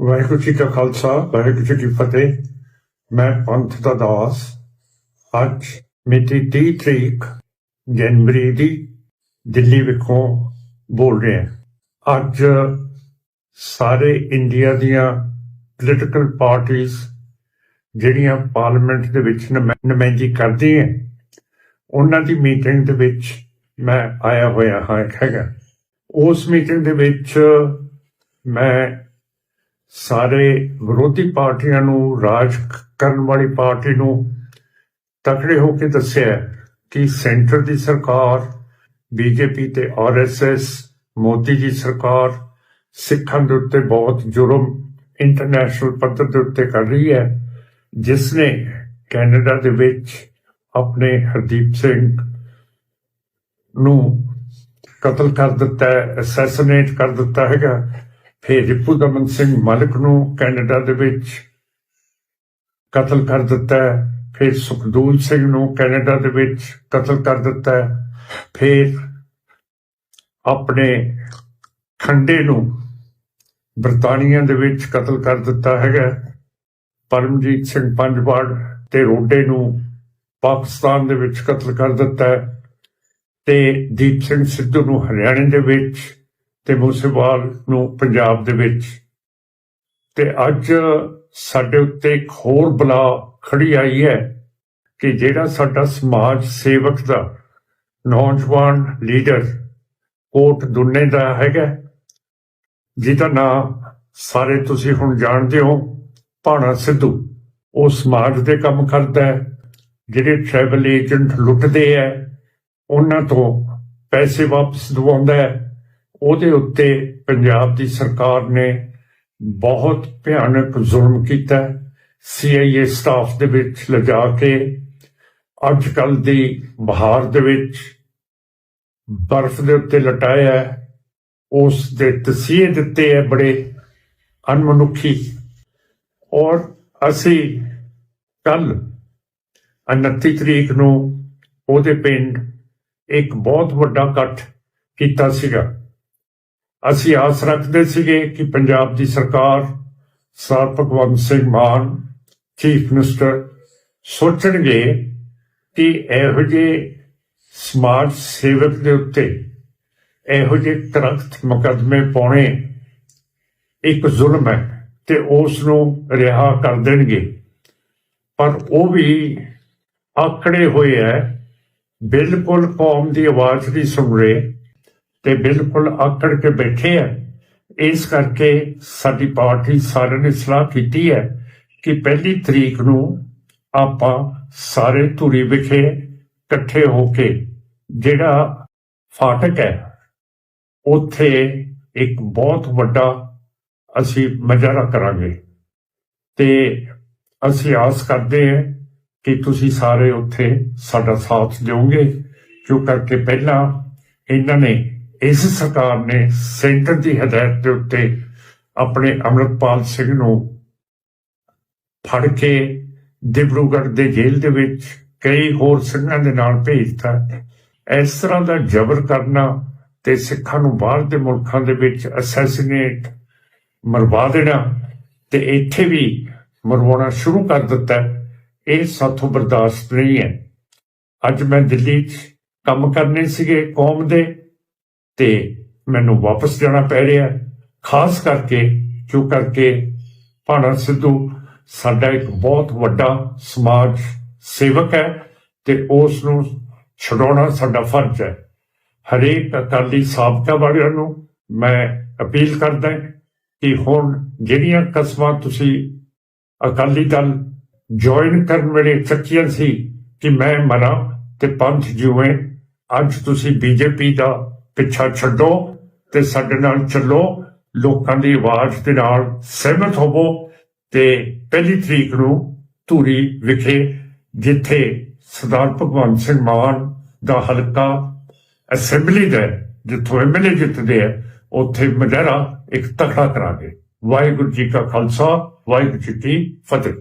ਵਾਹਿਗੁਰੂ ਜੀ ਕਾ ਖਾਲਸਾ, ਵਾਹਿਗੁਰੂ ਜੀ ਕੀ ਫਤਿਹ। ਮੈਂ ਪੰਥ ਦਾ ਦਾਸ। ਅੱਜ ਮਿਤੀ 30 ਤਰੀਕ, ਜਨਵਰੀ ਦੀ ਦਿੱਲੀ ਵਿਖੋਂ ਬੋਲ ਰਿਹਾ ਅੱਜ ਸਾਰੇ ਇੰਡੀਆ ਦੀਆਂ ਪੋਲੀਟੀਕਲ ਪਾਰਟੀਆਂ ਜਿਹੜੀਆਂ ਪਾਰਲੀਮੈਂਟ ਦੇ ਵਿੱਚ ਨੁਮਾ- ਕਰਦੀ ਹੈ, ਉਹਨਾਂ ਦੀ ਮੀਟਿੰਗ ਦੇ ਵਿੱਚ ਮੈਂ ਆਇਆ ਹੋਇਆ ਹਾਂ, ਹੈਗਾ। ਉਸ ਮੀਟਿੰਗ ਦੇ ਵਿੱਚ ਮੈਂ ਸਾਰੇ ਵਿਰੋਧੀ ਪਾਰਟੀਆਂ ਨੂੰ, ਰਾਜ ਕਰਨ ਵਾਲੀ ਪਾਰਟੀ ਨੂੰ ਤਕੜੇ ਹੋ ਕੇ ਦੱਸਿਆ ਕਿ ਸੈਂਟਰ ਦੀ ਸਰਕਾਰ, ਬੀਜੇਪੀ ਤੇ ਆਰਐਸਐਸ ਮੋਦੀ ਜੀ ਸਰਕਾਰ ਸਿੱਖਾਂ ਦੇ ਉੱਤੇ ਬਹੁਤ ਜ਼ੁਲਮ ਇੰਟਰਨੈਸ਼ਨਲ ਪੱਧਰ ਦੇ ਉੱਤੇ ਕਰ ਰਹੀ ਹੈ, ਜਿਸ ਨੇ ਕੈਨੇਡਾ ਦੇ ਵਿੱਚ ਆਪਣੇ ਹਰਦੀਪ ਸਿੰਘ ਨੂੰ ਕਤਲ ਕਰ ਦਿੱਤਾ ਹੈ ਕਰ ਦਿੱਤਾ ਹੈਗਾ। ਫਿਰ ਰਿਪੂ ਦਮਨ ਸਿੰਘ ਮਲਕ ਨੂੰ ਕੈਨੇਡਾ ਦੇ ਵਿੱਚ ਕਤਲ ਕਰ ਦਿੱਤਾ ਫਿਰ ਸੁਖਦੂਲ ਸਿੰਘ ਨੂੰ ਕੈਨੇਡਾ ਦੇ ਵਿੱਚ ਕਤਲ ਕਰ ਦਿੱਤਾ ਫਿਰ ਆਪਣੇ ਖੰਡੇ ਨੂੰ ਬਰਤਾਨੀਆ ਦੇ ਵਿੱਚ ਕਤਲ ਕਰ ਦਿੱਤਾ ਹੈਗਾ ਪਰਮਜੀਤ ਸਿੰਘ ਪੰਜਵਾੜ ਤੇ ਰੋਡੇ ਨੂੰ ਪਾਕਿਸਤਾਨ ਦੇ ਵਿੱਚ ਕਤਲ ਕਰ ਦਿੱਤਾ ਤੇ ਦੀਪ ਸਿੰਘ ਸਿੱਧੂ ਨੂੰ ਹਰਿਆਣੇ ਦੇ ਵਿੱਚ ਤੇ ਮੂਸੇਵਾਲ ਨੂੰ ਪੰਜਾਬ ਦੇ ਵਿੱਚ। ਤੇ ਅੱਜ ਸਾਡੇ ਉੱਤੇ ਇੱਕ ਹੋਰ ਬਲਾ ਖੜੀ ਆਈ ਹੈ ਕਿ ਜਿਹੜਾ ਸਾਡਾ ਸਮਾਜ ਸੇਵਕ ਦਾ ਨੌਜਵਾਨ ਲੀਡਰ ਕੋਟ ਦੁੰਨੇ ਦਾ ਹੈਗਾ, ਜਿਹਦਾ ਨਾਮ ਸਾਰੇ ਤੁਸੀਂ ਹੁਣ ਜਾਣਦੇ ਹੋ, ਭਾਣਾ ਸਿੱਧੂ। ਉਹ ਸਮਾਜ ਦੇ ਕੰਮ ਕਰਦਾ ਹੈ, ਜਿਹੜੇ ਟਰੈਵਲ ਏਜੰਟ ਲੁੱਟਦੇ ਹੈ, ਉਹਨਾਂ ਤੋਂ ਪੈਸੇ ਵਾਪਸ ਦਿਵਾਉਂਦਾ ਹੈ। ਉਹਦੇ ਉੱਤੇ ਪੰਜਾਬ ਦੀ ਸਰਕਾਰ ਨੇ ਬਹੁਤ ਭਿਆਨਕ ਜ਼ੁਲਮ ਕੀਤਾ। ਸੀਆਈਏ ਸਟਾਫ ਦੇ ਵਿੱਚ ਲਿਜਾ ਕੇ ਅੱਜ ਕੱਲ ਦੀ ਬਹਾਰ ਦੇ ਵਿੱਚ ਬਰਫ਼ ਦੇ ਉੱਤੇ ਲਟਾਇਆ ਹੈ। ਉਸ ਦੇ ਤਸੀਹੇ ਦਿੱਤੇ ਹੈ ਬੜੇ ਅਨਮਨੁੱਖੀ ਔਰ ਅਸੀਂ ਕੱਲ 29 ਤਰੀਕ ਨੂੰ ਉਹਦੇ ਪਿੰਡ ਇੱਕ ਬਹੁਤ ਵੱਡਾ ਇਕੱਠ ਕੀਤਾ ਸੀਗਾ। ਅਸੀਂ ਆਸ ਰੱਖਦੇ ਸੀਗੇ ਕਿ ਪੰਜਾਬ ਦੀ ਸਰਕਾਰ sir Bhagwant Singh Mann, chief minister, ਸੋਚਣਗੇ ਕਿ ਇਹੋ ਜਿਹੇ ਸਮਾਜ ਸੇਵਕ ਦੇ ਉੱਤੇ ਇਹੋ ਜਿਹੇ ਤਰਖਤ ਮੁਕੱਦਮੇ ਪਾਉਣੇ ਇੱਕ ਜ਼ੁਲਮ ਹੈ ਤੇ ਉਸ ਨੂੰ ਰਿਹਾ ਕਰ ਦੇਣਗੇ। ਪਰ ਉਹ ਵੀ ਆਕੜੇ ਹੋਏ ਹੈ। ਬਿਲਕੁਲ ਕੌਮ ਦੀ ਆਵਾਜ਼ ਨਹੀਂ ਸੁਣ ਰਹੇ। ਤੇ ਬਿਲਕੁਲ ਆਕੜ ਕੇ ਬੈਠੇ ਆ। ਇਸ ਕਰਕੇ ਸਾਡੀ ਪਾਰਟੀ ਸਾਰਿਆਂ ਨੇ ਸਲਾਹ ਕੀਤੀ ਹੈ ਕਿ ਪਹਿਲੀ ਤਰੀਕ ਨੂੰ ਆਪਾਂ ਸਾਰੇ ਧੂਰੀ ਵਿਖੇ ਇਕੱਠੇ ਹੋ ਕੇ ਜਿਹੜਾ ਫਾਟਕ ਹੈ, ਉੱਥੇ ਇੱਕ ਬਹੁਤ ਵੱਡਾ ਅਸੀਂ ਮਜਾਰਾ ਕਰਾਂਗੇ। ਤੇ ਅਸੀਂ ਆਸ ਕਰਦੇ ਹਾਂ ਕਿ ਤੁਸੀਂ ਸਾਰੇ ਉੱਥੇ ਸਾਡਾ ਸਾਥ ਦਿਓਗੇ ਕਿਉਂ ਕਰਕੇ ਪਹਿਲਾਂ ਇਹਨਾਂ ਨੇ ਇਸ ਸਰਕਾਰ ਨੇ ਸੈਂਟਰ ਦੀ ਹਦਾਇਤ ਦੇ ਉੱਤੇ ਆਪਣੇ ਅਮਰਤਪਾਲ ਸਿੰਘ ਨੂੰ ਫੜ ਕੇ ਦਿਬਰੂਗੜ੍ਹ ਦੇ ਜੇਲ੍ਹ ਦੇ ਵਿੱਚ ਕਈ ਹੋਰ ਸਿੰਘਾਂ ਦੇ ਨਾਲ ਭੇਜਤਾ। ਇਸ ਤਰ੍ਹਾਂ ਦਾ ਜ਼ਬਰ ਕਰਨਾ ਤੇ ਸਿੱਖਾਂ ਨੂੰ ਬਾਹਰ ਦੇ ਮੁਲਕਾਂ ਦੇ ਵਿੱਚ ਅਸੈਸੀਨੇਟ ਮਰਵਾ ਦੇਣਾ ਤੇ ਇੱਥੇ ਵੀ ਮਰਵਾਉਣਾ ਸ਼ੁਰੂ ਕਰ ਦਿੱਤਾ, ਇਹ ਸਾਥੋਂ ਬਰਦਾਸ਼ਤ ਨਹੀਂ ਹੈ। ਅੱਜ ਮੈਂ ਦਿੱਲੀ 'ਚ ਕੰਮ ਕਰਨੇ ਸੀਗੇ ਕੌਮ ਦੇ ਤੇ ਮੈਨੂੰ ਵਾਪਸ ਜਾਣਾ ਪੈ ਰਿਹਾ ਖਾਸ ਕਰਕੇ ਕਿਉਂ ਕਰਕੇ ਭਾਣਾ ਸਿੱਧੂ ਸਾਡਾ ਇੱਕ ਬਹੁਤ ਵੱਡਾ ਸਮਾਜ ਸੇਵਕ ਹੈ ਤੇ ਉਸ ਨੂੰ ਛਡਾਉਣਾ ਸਾਡਾ ਫਰਜ਼ ਹੈ। ਹਰੇਕ ਅਕਾਲੀ ਸਾਬਕਾ ਵਾਲਿਆਂ ਨੂੰ ਮੈਂ ਅਪੀਲ ਕਰਦਾ ਕਿ ਹੁਣ ਜਿਹੜੀਆਂ ਕਸਮਾਂ ਤੁਸੀਂ ਅਕਾਲੀ ਦਲ ਜੁਆਇਨ ਕਰਨ ਵੇਲੇ ਚੱਕੀਆਂ ਸੀ ਕਿ ਮੈਂ ਮਰਾਂ ਤੇ ਪੰਥ ਜਿਵੇਂ ਅੱਜ ਤੁਸੀਂ ਬੀਜੇਪੀ ਦਾ ਪਿੱਛਾ ਛੱਡੋ ਤੇ ਸਾਡੇ ਨਾਲ ਚੱਲੋ। ਲੋਕਾਂ ਦੀ ਆਵਾਜ਼ ਦੇ ਨਾਲ ਸਹਿਮਤ ਹੋਵੋ ਤੇ ਪਹਿਲੀ ਤਰੀਕ ਨੂੰ ਧੂਰੀ ਵਿਖੇ ਜਿੱਥੇ ਸਰਦਾਰ ਭਗਵੰਤ ਸਿੰਘ ਮਾਨ ਦਾ ਹਲਕਾ ਅਸੈਂਬਲੀ ਦਾ ਹੈ, ਜਿੱਥੋਂ ਐਮਐਲਏ ਜਿੱਤਦੇ ਆ ਉੱਥੇ ਮਜਾਰਾ ਇੱਕ ਤਖੜਾ ਕਰਾਂਗੇ। ਵਾਹਿਗੁਰੂ ਜੀ ਕਾ ਖਾਲਸਾ ਵਾਹਿਗੁਰੂ ਜੀ ਕੀ ਫਤਿਹ।